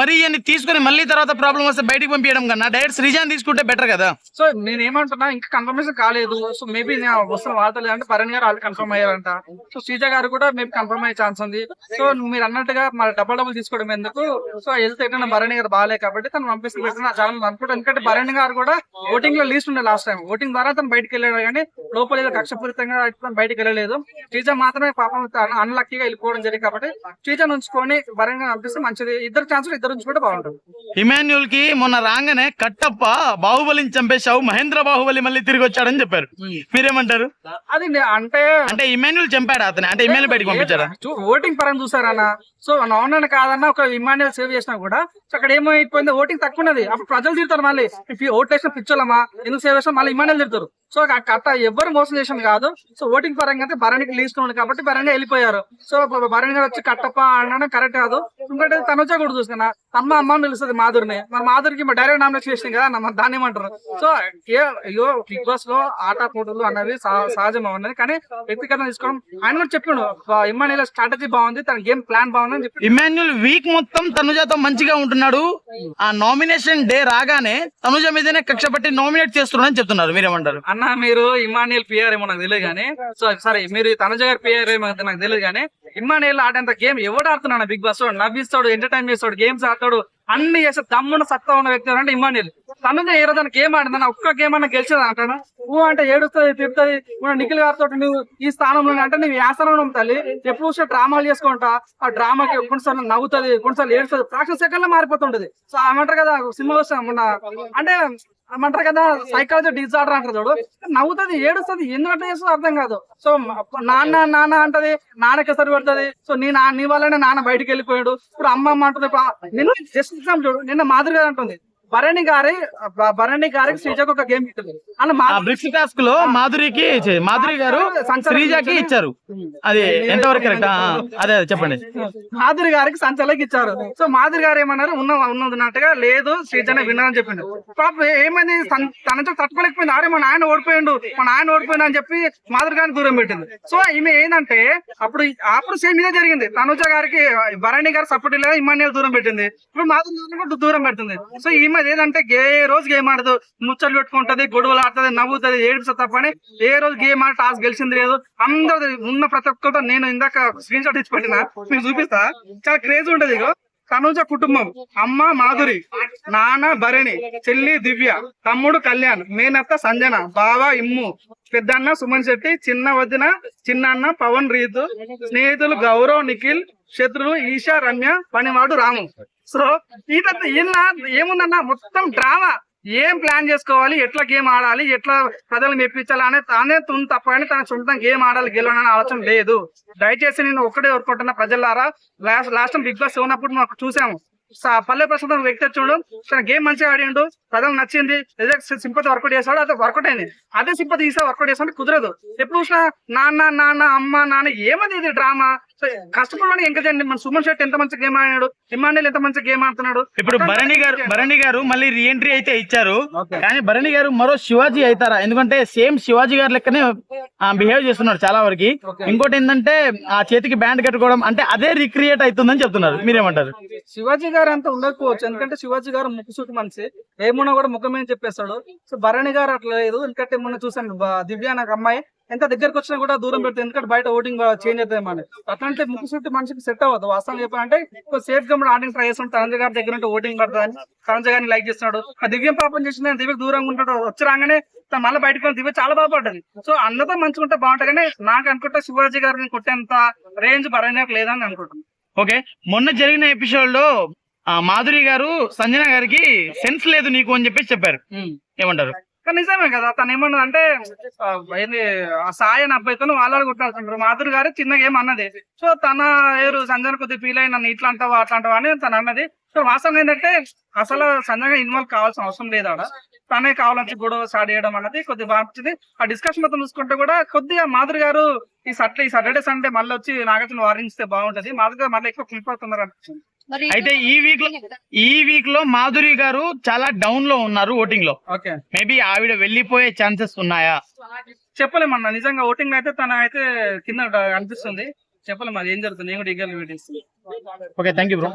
మరి ఇవన్నీ తీసుకుని మళ్ళీ తర్వాత ప్రాబ్లం వస్తే బయటికి పంపించడం కన్నా డైరెక్ట్ శ్రీజాన్ తీసుకుంటే బెటర్ కదా. సో నేను ఏమంటున్నా ఇంకా కన్ఫర్మేషన్ కాలేదు. సో మేబీ నేను వస్తున్న వార్తలు అంటే భరణ్ గారు ఆల్రెడీ కన్ఫర్మ్ అయ్యారంట. సో శ్రీజ గారు కూడా మేబీ కన్ఫర్మ్ అయ్యే ఛాన్స్ ఉంది. సో మీరు అన్నట్టుగా మరి డబల్ డబుల్ తీసుకోవడం ఎందుకు? సో వెళ్తే ఏంటంటే భరణి గారు బాగాలే కాబట్టి తను పంపిస్తే పెట్టిన చాలా మంది అనుకుంటారు ఎందుకంటే భరణి గారు కూడా ఓటింగ్లో లీస్ట్ ఉండే లాస్ట్ టైం ఓటింగ్ ద్వారా తను బయటకు వెళ్ళాడు. కానీ లోపల ఏదో కక్షపూరితంగా బయటకు వెళ్ళలేదు. శ్రీజ మాత్రమే పాపం అన్లక్కీగా వెళ్ళిపోవడం జరిగింది కాబట్టి శ్రీజ ఉంచుకొని భరణి గారు పంపిస్తే మంచిది. ఇద్దరు ఛాన్సులు ఇద్దరు ఉంచుకుంటే బాగుంటుంది. ఇమాన్యుల్కి మొన్న రాగానే కట్టప్ప బాహుబలిని చంపేశావు మహేంద్ర బాహుబలి మళ్ళీ తిరిగి వచ్చాడని చెప్పారు. మీరేమంటారు? అది నే- అంటే అంటే ఇమాన్యుల్ చంపాడు అతని అంటే ఇమాన్యుల్ బయటికి పంపించారా చూ- ఓటింగ్ పరంగా చూసారన్న. సో అవునని కాదన్న ఒక ఇమాన్యుల్ సేవ్ చేసినా కూడా సో అక్కడ ఏమైపోయింది ఓటింగ్ తక్కువ ఉన్నది. అప్పుడు ప్రజలు తిడతారు మళ్ళీ. ఓట్ వేసిన పిచ్చోళ్ళమా? ఎందుకు సేవ్ చేసిన? మళ్ళీ ఇమాన్యుల్ తిడతారు. సో అట్ట ఎవరు మోసం చేసింది కాదు. సో ఓటింగ్ పరంగా అయితే భరణికి లీస్ట్ ఉంది కాబట్టి భరణి వెళ్ళిపోయారు. సో భరణి గారు వచ్చి కట్టప్ప అనడం కరెక్ట్ కాదు. ఇంకోటి తనుజ కూడా చూసుకున్నా అమ్మ అమ్మ పిలుస్తుంది మాధురిని. మరి మాధురికి డైరెక్ట్ నామినేషన్ చేసింది కదా మరి దాన్ని ఏమంటారు? సో ఏ అయ్యో బిగ్ బాస్లో ఆట పోటీలు సహ- సహజం ఉన్నది. కానీ వ్యక్తిగతంగా తీసుకోవడం ఆయన కూడా చెప్పిండు ఇమ్మానిల స్ట్రాటజీ బాగుంది తన గేమ్ ప్లాన్ బాగుంది అని చెప్పి ఇమాన్యుల్ వీక్ మొత్తం తనుజతో మంచిగా ఉంటున్నాడు. ఆ నామినేషన్ డే రాగానే తనుజ మీదనే కక్ష పట్టి నామినేట్ చేస్తున్నాడని చెప్తున్నారు. మీరేమంటారు? అన్న మీరు ఇమానియల్ పిఆర్ ఏమో నాకు తెలియదు కానీ సో సరే మీరు తనజ గారి పిఆర్ ఏమో నాకు తెలియదు కానీ ఇమానియల్ ఆడేంత గేమ్ ఎవడు ఆడుతున్నాడు? బిగ్ బాస్ నవ్విస్తాడు ఎంటర్టైన్ చేస్తాడు గేమ్స్ ఆడతాడు అన్ని చేస్తే తమ్ముడు సత్తా ఉన్న వ్యక్తి అంటే ఇమానియల్ తనదే ఏ రోజు గేమ్ ఆడిందని ఒక్క గేమ్ అన్న గెలిచేది అంటాను? నువ్వు అంటే ఏడుస్తుంది తిప్పుతుంది. నువ్వు నిఖిల్ గారితో నువ్వు ఈ స్థానంలో అంటే నువ్వు యాసనం తల్లి. ఎప్పుడు చూస్తే డ్రామాలు చేసుకుంటా ఆ డ్రామాకి కొన్నిసార్లు నవ్వుతుంది కొన్నిసార్లు ఏడుస్తుంది. ఫ్రాక్షన్ సెకండ్లో మారిపోతుంటది సో ఏమంటారు కదా సినిమా వస్తాం అంటే ఏమంటారు కదా సైకాలజీ డిజార్డర్ అంటారు చూడు. నవ్వుతుంది ఏడుస్తుంది ఎందుకంటే చేస్తుంది అర్థం కాదు. సో నాన్న నాన్న అంటది నాన్నకి సరి పెడుతుంది. సో నీ నా నీ వల్లనే నాన్న బయటకు వెళ్ళిపోయాడు. ఇప్పుడు అమ్మ అమ్మ అంటుంది నిన్న జస్ట్ చూడు నిన్న మాధురి గారు అంటుంది. భరణి గారి భరణి గారికి శ్రీజకు ఒక గేమ్ మాధురి బ్రిక్స్ టాస్క్లో మాధురికి మాధురి గారు శ్రీజాకి ఇచ్చారు. అది ఎంతవరకు కరెక్ట్ అదే అదే చెప్పండి. మాధురి గారికి సంచలకి ఇచ్చారు. సో మాధురి గారు ఏమన్నారు? ఉన్న ఉన్నదిన్నట్టుగా లేదు శ్రీజనే విన్నారని చెప్పిండు. పాప ఏమైంది? తన తట్టుకోలేకపోయింది. అరే మన ఆయన ఓడిపోయిండు. మన ఆయన ఓడిపోయిండు అని చెప్పి మాధురి గారిని దూరం పెట్టింది. సో ఈమె ఏంటంటే అప్పుడు అప్పుడు సేమ్ ఇదే జరిగింది. తనుజ గారికి భరణి గారు సపోర్ట్ లేదు ఇమాన్యుల్ దూరం పెట్టింది. ఇప్పుడు మాధురి గారిని కూడా దూరం పెడుతుంది. సో ఈమె ఏంటంటే ఏ రోజు గేమ్ ఆడదు. ముచ్చట్లు పెట్టుకుంటది గొడవలు ఆడుతుంది నవ్వుతుంది ఏడుపుతుంది తప్ప అని ఏ రోజు గేమ్ ఆడి టాస్ గెలిచింది లేదు. అందరూ ఉన్న ప్రతి ఒక్కరితో నేను ఇందాక స్క్రీన్ షాట్ ఇచ్చి పెట్టిన. మీకు చూపిస్తా. చాలా క్రేజ్ ఉంటది ఇగో. తనుజ కుటుంబం. అమ్మ మాధురి నాన్న భరణి చెల్లి దివ్య తమ్ముడు కళ్యాణ్ మేనత్త సంజన బావ ఇమ్ము పెద్దన్న సుమన్ శెట్టి చిన్న వదిన చిన్నన్న పవన్ రీతు స్నేహితులు గౌరవ్ నిఖిల్ శత్రులు ఈషా రమ్య పనివాడు రాము. సో ఈత ఈయన ఏముందన్న మొత్తం డ్రామా ఏం ప్లాన్ చేసుకోవాలి? ఎట్లా గేమ్ ఆడాలి? ఎట్లా ప్రజలు మెప్పించాలి? అనే తానే తుని తప్ప కానీ తన సొంతం గేమ్ ఆడాలి గెలవాలని ఆలోచన లేదు. దయచేసి నేను ఒక్కడే కోరుకుంటున్నా ప్రజలారా. లాస్ట్ లాస్ట్ బిగ్ బాస్ ఉన్నప్పుడు మాకు చూసాము. పల్లె ప్రసాదం వ్యక్తి చూడు? తన గేమ్ మంచిగా ఆడిండు. ప్రజలకు నచ్చింది. సింపతి వర్కౌట్ చేస్తాడు అది వర్కౌట్ అయింది. అదే సింపతి ఈసారి వర్కౌట్ చేస్తాడు కుదరదు. ఎప్పుడు చూసినా నాన్న నాన్న అమ్మ నాన్న ఏమది ఇది డ్రామా కష్టపడడానికి ఇంకా చేయండి మన సుమన్ శెట్టి ఎంత మంచి గేమ్ ఆడాడు? ఇమాన్యుల్ ఎంత మంచి గేమ్ ఆడుతున్నాడు? ఇప్పుడు భరణి గారు భరణి గారు మళ్ళీ రీఎంట్రీ అయితే ఇచ్చారు. కానీ భరణి గారు మరో శివాజీ అవుతారా? ఎందుకంటే సేమ్ శివాజీ గారి లెక్కనే బిహేవ్ చేస్తున్నారు చాలా వరకు. ఇంకోటి ఏంటంటే ఆ చేతికి బ్యాండ్ కట్టుకోవడం అంటే అదే రిక్రియేట్ అవుతుందని చెప్తున్నారు. మీరేమంటారు? శివాజీ గారు అంత ఉండకపోవచ్చు. ఎందుకంటే శివాజీ గారు ముక్కుసూటి మనిషి. ఏమున్నా కూడా ముఖమే చెప్పేస్తాడు. సో భరణి గారు అట్లా లేదు. ఎందుకంటే మొన్న చూసాను దివ్య నాకు అమ్మాయి. ఎంత దగ్గరకు వచ్చినా కూడా దూరం పెడుతుంది ఎందుకంటే బయట ఓటింగ్ చేంజ్ అవుతాయి అట్లాంటి ముక్కుసూటి మనిషికి సెట్ అవ్వదు. వాస్తవం చెప్పాలంటే సేఫ్గా ఆడిన ట్రై చేస్తాడు తనంజ గారి దగ్గర ఉంటే ఓటింగ్ పడుతుంది తనంజ గారిని లైక్ చేస్తున్నాడు. ఆ దివ్యం పాపం చేసిన దివ్యకు దూరంగా ఉంటాడు. వచ్చి రాగానే తను మళ్ళీ బయటకు దివ్య చాలా బాగుపడ్డది. సో అందరితో మంచిగా ఉంటే బాగుంటుంది. కానీ నాకు అనుకుంటే శివాజీ గారిని కొట్టేంత రేంజ్ భరణి లేదని అనుకుంటున్నాను ఓకే మొన్న జరిగిన ఎపిసోడ్లో ఆ మాధురి గారు సంజన గారికి సెన్స్ లేదు నీకు అని చెప్పేసి చెప్పారు. ఏమంటారు? కానీ నిజమే కదా తను ఏమన్నా అంటే ఏంది ఆ సాయి అని అబ్బాయితో వాళ్ళు కొట్టాల్సింటారు మాధురి గారు చిన్నగా ఏమన్నది? సో తన ఏరు సంజన కొద్ది ఫీల్ అయిన నన్ను ఇట్లా అంటావా అట్లా అంటావా అని తను అన్నది సో వాస్తవం ఏంటంటే అసలు సంజన ఇన్వాల్వ్ కావాల్సిన అవసరం లేదు ఆడ. తనే కావాలని గొడవ స్టార్ట్ చేయడం అన్నది కొద్దిగా బాగా నచ్చింది ఆ డిస్కషన్ మొత్తం చూసుకుంటే కూడా కొద్దిగా మాధురి గారు ఈ సట్లే ఈ సాటర్డే సండే మళ్ళీ వచ్చి నాగార్జున వారించితే బాగుంటది. మాధురి గారు మళ్ళీ ఎక్కువ క్లిప్ అవుతున్నారు అనిపించింది. మరి అయితే ఈ వీక్లో ఈ వీక్లో మాధురి గారు చాలా డౌన్లో ఉన్నారు ఓటింగ్లో. ఓకే. మేబీ ఆవిడ వెళ్ళిపోయే ఛాన్సెస్ ఉన్నాయా? చెప్పలేమన్నా నిజంగా ఓటింగ్ అయితే తన అయితే కింద అనిపిస్తుంది. చెప్పలేము అది ఏం జరుగుతుంది? నేను కూడా eager okay thank you bro